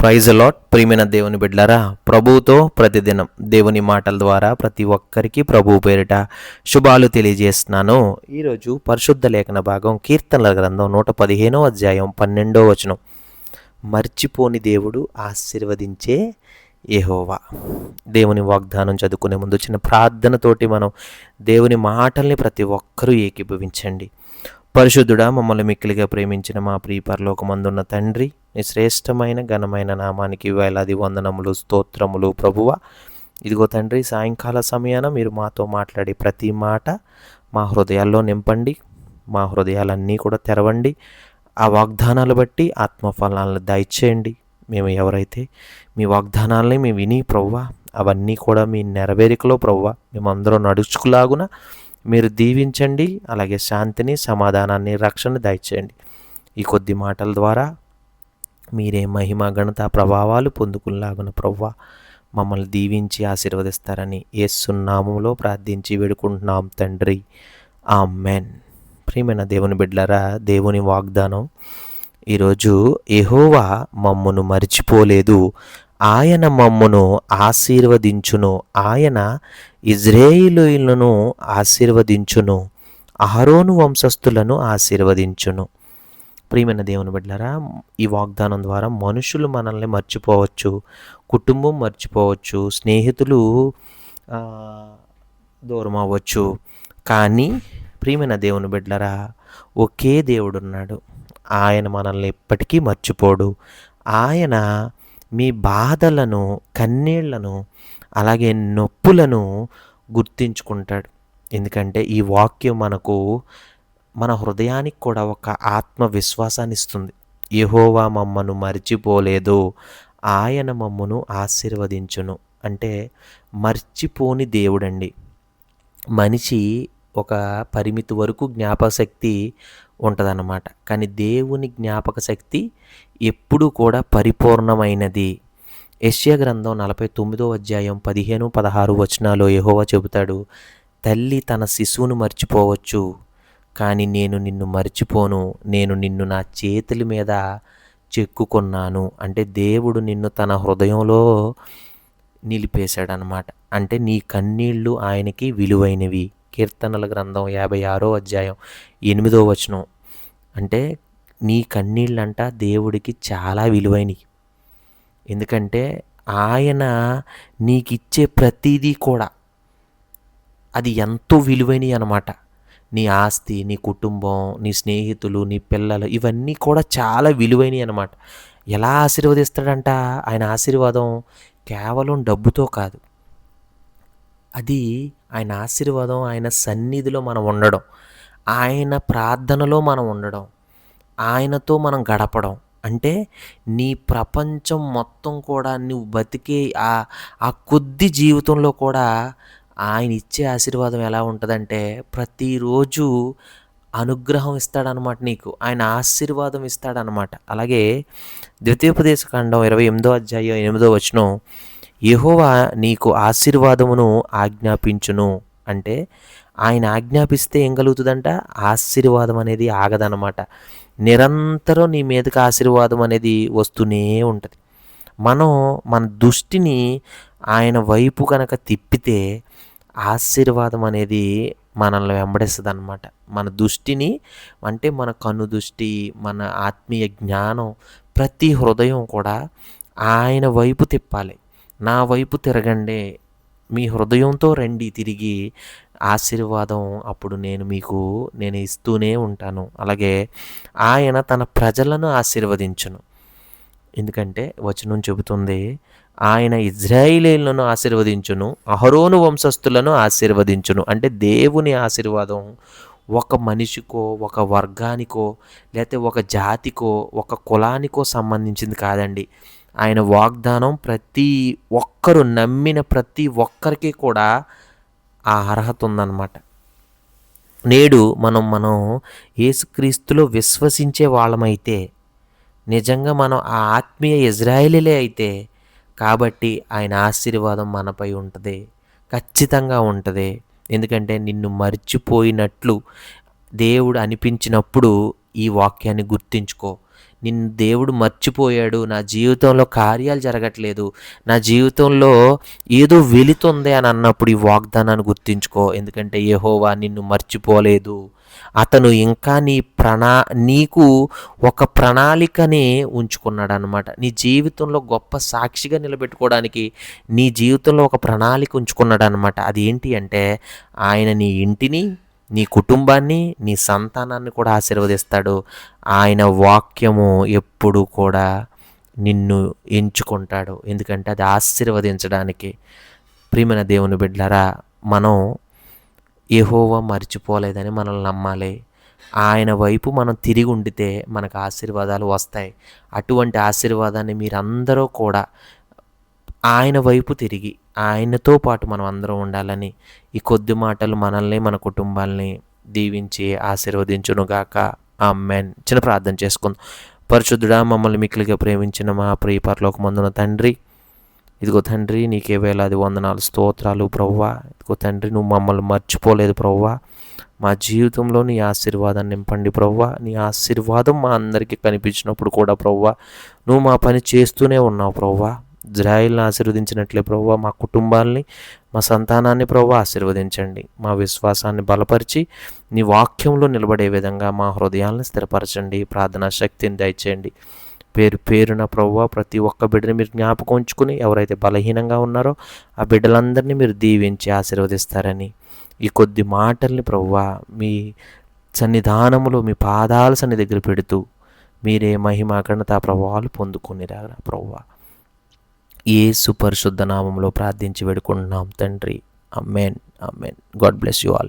Praise allot ప్రియమైన దేవుని బిడ్డలారా ప్రభువుతో ప్రతిదినం దేవుని మాటల ద్వారా ప్రతి ఒక్కరికి ప్రభు పేరిట శుభాలు తెలియజేస్తున్నాను. ఈరోజు పరిశుద్ధ లేఖన భాగం కీర్తనల గ్రంథం నూట పదిహేనో అధ్యాయం పన్నెండో వచనం. మర్చిపోని దేవుడు ఆశీర్వదించే యెహోవా. దేవుని వాగ్దానం చదువుకునే ముందు చిన్న ప్రార్థనతోటి మనం దేవుని మాటల్ని ప్రతి ఒక్కరూ ఏకీభవించండి. పరిశుద్ధుడా మమ్మల్ని మిక్కిలిగా ప్రేమించిన మా ప్రియ పరలోకమందున్న తండ్రి నీ శ్రేష్టమైన ఘనమైన నామానికి వేలాది వందనములు స్తోత్రములు ప్రభువ. ఇదిగో తండ్రి సాయంకాల సమయాన మీరు మాతో మాట్లాడే ప్రతి మాట మా హృదయాల్లో నింపండి మా హృదయాలన్నీ కూడా తెరవండి. ఆ వాగ్దానాలు బట్టి ఆత్మఫలాలను దయచేయండి. మేము ఎవరైతే మీ వాగ్దానాలని మేము విని ప్రవ్వా అవన్నీ కూడా మీ నెరవేరికలో ప్రవ్వా మేమందరం నడుచుకులాగున మీరు దీవించండి అలాగే శాంతిని సమాధానాన్ని రక్షణ దయచేయండి. ఈ కొద్ది మాటల ద్వారా మీరే మహిమ ఘనత ప్రభావాలు పొందుకునేలాగున ప్రవ్వ మమ్మల్ని దీవించి ఆశీర్వదిస్తారని ఏసునామంలో ప్రార్థించి వేడుకుంటున్నాం తండ్రి. ఆ మెన్ ప్రియమైన దేవుని బిడ్డలరా దేవుని వాగ్దానం. ఈరోజు ఎహోవా మమ్మను మరిచిపోలేదు ఆయన మమ్మును ఆశీర్వదించును. ఆయన ఇజ్రాయేలీలను ఆశీర్వదించును. అహరోను వంశస్థులను ఆశీర్వదించును. ప్రియమైన దేవుని బిడ్డలారా ఈ వాగ్దానం ద్వారా మనుషులు మనల్ని మర్చిపోవచ్చు కుటుంబం మర్చిపోవచ్చు స్నేహితులు దూరం అవ్వచ్చు కానీ ప్రియమైన దేవుని బిడ్డలారా ఒకే దేవుడు ఉన్నాడు ఆయన మనల్ని ఎప్పటికీ మర్చిపోడు. ఆయన మీ బాధలను కన్నీళ్ళను అలాగే నొప్పులను గుర్తించుకుంటాడు. ఎందుకంటే ఈ వాక్యం మనకు మన హృదయానికి కూడా ఒక ఆత్మవిశ్వాసాన్ని ఇస్తుంది. యహోవా మమ్మను మర్చిపోలేదు ఆయన మమ్మను ఆశీర్వదించును. అంటే మర్చిపోని దేవుడండి. మనిషి ఒక పరిమితి వరకు జ్ఞాపశక్తి ఉంటుందన్నమాట. కానీ దేవుని జ్ఞాపక శక్తి ఎప్పుడూ కూడా పరిపూర్ణమైనది. యష్యా గ్రంథం నలభై తొమ్మిదో అధ్యాయం పదిహేను పదహారు వచనాలు యహోవా చెబుతాడు తల్లి తన శిశువును మర్చిపోవచ్చు కానీ నేను నిన్ను మర్చిపోను. నేను నిన్ను నా చేతుల మీద చెక్కుకున్నాను. అంటే దేవుడు నిన్ను తన హృదయంలో నిలిపేశాడనమాట అంటే నీ కన్నీళ్ళు ఆయనకి విలువైనవి. కీర్తనల గ్రంథం యాభై ఆరో అధ్యాయం ఎనిమిదో వచనం. అంటే నీ కన్నీళ్ళంట దేవుడికి చాలా విలువైనవి ఎందుకంటే ఆయన నీకిచ్చే ప్రతిదీ కూడా అది ఎంతో విలువైనవి అనమాట నీ ఆస్తి నీ కుటుంబం నీ స్నేహితులు నీ పిల్లలు ఇవన్నీ కూడా చాలా విలువైనవి అనమాట ఎలా ఆశీర్వదిస్తాడంట? ఆయన ఆశీర్వాదం కేవలం డబ్బుతో కాదు. అది ఆయన ఆశీర్వాదం ఆయన సన్నిధిలో మనం ఉండడం ఆయన ప్రార్థనలో మనం ఉండడం ఆయనతో మనం గడపడం. అంటే నీ ప్రపంచం మొత్తం కూడా నువ్వు బతికే ఆ ఆ కొద్ది జీవితంలో కూడా ఆయన ఇచ్చే ఆశీర్వాదం ఎలా ఉంటుందంటే ప్రతిరోజు అనుగ్రహం ఇస్తాడనమాట నీకు. ఆయన ఆశీర్వాదం ఇస్తాడనమాట అలాగే ద్వితీయోపదేశ ఖండం ఇరవై ఎనిమిదో అధ్యాయం ఎనిమిదో వచనం యహోవా నీకు ఆశీర్వాదమును ఆజ్ఞాపించును అంటే ఆయన ఆజ్ఞాపిస్తే ఏం కలుగుతుందంట? ఆశీర్వాదం అనేది ఆగదనమాట నిరంతరం నీ మీదకి ఆశీర్వాదం అనేది వస్తూనే ఉంటుంది. మనం మన దృష్టిని ఆయన వైపు కనుక తిప్పితే ఆశీర్వాదం అనేది మనల్ని వెంబడిస్తుంది అనమాట మన దృష్టిని అంటే మన కన్ను దృష్టి మన ఆత్మీయ జ్ఞానం ప్రతి హృదయం కూడా ఆయన వైపు తిప్పాలి. నా వైపు తిరగండి మీ హృదయంతో రండి తిరిగి ఆశీర్వాదం అప్పుడు నేను మీకు నేను ఇస్తూనే ఉంటాను. అలాగే ఆయన తన ప్రజలను ఆశీర్వదించును. ఎందుకంటే వచనం చెబుతుంది ఆయన ఇజ్రాయిలీలను ఆశీర్వదించును అహరోను వంశస్థులను ఆశీర్వదించును. అంటే దేవుని ఆశీర్వాదం ఒక మనిషికో ఒక వర్గానికో లేకపోతే ఒక జాతికో ఒక కులానికో సంబంధించింది కాదండి. ఆయన వాగ్దానం ప్రతి ఒక్కరు నమ్మిన ప్రతి ఒక్కరికి కూడా ఆ అర్హత ఉందన్నమాట. నేడు మనం మనం యేసుక్రీస్తులో విశ్వసించే వాళ్ళమైతే నిజంగా మనం ఆ ఆత్మీయ ఇజ్రాయేలీలే అయితే కాబట్టి ఆయన ఆశీర్వాదం మనపై ఉంటుంది ఖచ్చితంగా ఉంటుంది. ఎందుకంటే నిన్ను మర్చిపోయినట్లు దేవుడు అనిపించినప్పుడు ఈ వాక్యాన్ని గుర్తించుకో. నిన్ను దేవుడు మర్చిపోయాడు. నా జీవితంలో కార్యాలు జరగట్లేదు. నా జీవితంలో ఏదో వెళుతుంది అని అన్నప్పుడు ఈ వాగ్దానాన్ని గుర్తించుకో. ఎందుకంటే ఏహోవా నిన్ను మర్చిపోలేదు. అతను ఇంకా నీ ప్రణా నీకు ఒక ప్రణాళికనే ఉంచుకున్నాడు అనమాట నీ జీవితంలో గొప్ప సాక్షిగా నిలబెట్టుకోవడానికి నీ జీవితంలో ఒక ప్రణాళిక ఉంచుకున్నాడు అనమాట అది ఏంటి అంటే ఆయన నీ ఇంటిని నీ కుటుంబాన్ని నీ సంతానాన్ని కూడా ఆశీర్వదిస్తాడు. ఆయన వాక్యము ఎప్పుడు కూడా నిన్ను ఎంచుకుంటాడు. ఎందుకంటే అది ఆశీర్వదించడానికి. ప్రియమైన దేవుని బిడ్డలారా మనం యెహోవా మర్చిపోలేదని మనల్ని నమ్మాలి. ఆయన వైపు మనం తిరిగి ఉండితే మనకు ఆశీర్వాదాలు వస్తాయి. అటువంటి ఆశీర్వాదాన్ని మీరందరూ కూడా ఆయన వైపు తిరిగి ఆయనతో పాటు మనం అందరం ఉండాలని ఈ కొద్ది మాటలు మనల్ని మన కుటుంబాల్ని దీవించి ఆశీర్వదించునుగాక. ఆమెన్. చిన్న ప్రార్థన చేసుకుందాం. పరిశుద్ధుడా మమ్మల్ని మిక్కిలిగా ప్రేమించిన మా ప్రియ పరలోకమందున తండ్రి ఇదిగో తండ్రి నీకే వేలాది వందనాలు స్తోత్రాలు ప్రవ్వా. ఇదిగో తండ్రి నువ్వు మమ్మల్ని మర్చిపోలేదు ప్రవ్వా. మా జీవితంలో నీ ఆశీర్వాదాన్ని నింపండి ప్రవ్వా. నీ ఆశీర్వాదం మా అందరికీ కనిపించినప్పుడు కూడా ప్రవ్వా. నువ్వు మా పని చేస్తూనే ఉన్నావు ప్రవ్వా. ఇజ్రాయిల్ని ఆశీర్వదించినట్లే ప్రభు మా కుటుంబాల్ని మా సంతానాన్ని ప్రభు ఆశీర్వదించండి. మా విశ్వాసాన్ని బలపరిచి నీ వాక్యంలో నిలబడే విధంగా మా హృదయాలను స్థిరపరచండి. ప్రార్థనా శక్తిని దయచేయండి. పేరు పేరున ప్రవ్వా ప్రతి ఒక్క బిడ్డని మీరు జ్ఞాపకం ఉంచుకుని ఎవరైతే బలహీనంగా ఉన్నారో ఆ బిడ్డలందరినీ మీరు దీవించి ఆశీర్వదిస్తారని. ఈ కొద్ది మాటల్ని ప్రవ్వా మీ సన్నిధానములో మీ పాదాల సన్ని దగ్గర పెడుతూ మీరే మహిమ ఘనత ప్రభావాలు పొందుకునిరా ప్రవ్వా. ఏ సుపరిశుద్ధ నామంలో ప్రార్థించి వేడుకుంటున్నాం. తండ్రి amen amen God bless you all.